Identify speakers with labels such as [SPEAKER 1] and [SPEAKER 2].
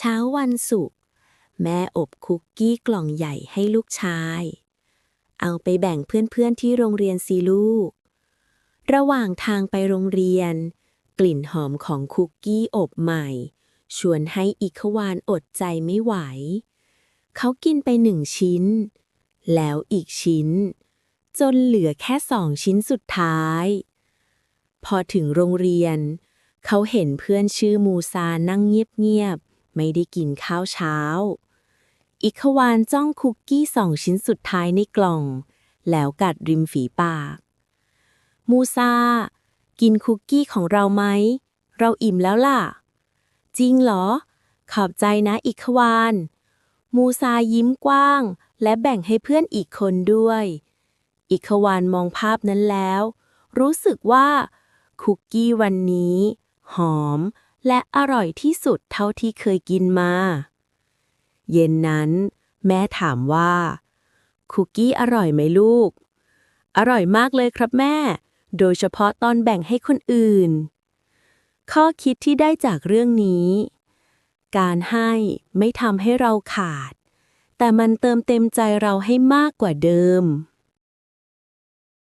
[SPEAKER 1] เช้าวันศุกร์แม่อบคุกกี้กล่องใหญ่ให้ลูกชาย เอาไปแบ่งเพื่อนๆที่โรงเรียนสิลูก ระหว่างทางไปโรงเรียน กลิ่นหอมของคุกกี้อบใหม่ ชวนให้อิขวานอดใจไม่ไหว เขากินไปหนึ่งชิ้น แล้วอีกชิ้น จนเหลือแค่สองชิ้นสุดท้าย พอถึงโรงเรียน เขาเห็นเพื่อนชื่อมูซานั่งเงียบ ไม่ได้กินข้าวเช้า อิขวานจ้องคุกกี้สองชิ้นสุดท้ายในกล่อง แล้วกัดริมฝีปาก มูซา กินคุกกี้ของเราไหม เราอิ่มแล้วล่ะ จริงเหรอ ขอบใจนะอิขวาน มูซายิ้มกว้าง และแบ่งให้เพื่อนอีกคนด้วย อิขวานมองภาพนั้นแล้ว รู้สึกว่าคุกกี้วันนี้ หอม และอร่อยที่สุดเท่าที่เคยกินมา เย็นนั้น แม่ถามว่า คุกกี้อร่อยไหมลูก อร่อยมากเลยครับแม่ โดยเฉพาะตอนแบ่งให้คนอื่น ข้อคิดที่ได้จากเรื่องนี้ การให้ไม่ทำให้เราขาด แต่มันเติมเต็มใจเราให้มากกว่าเดิม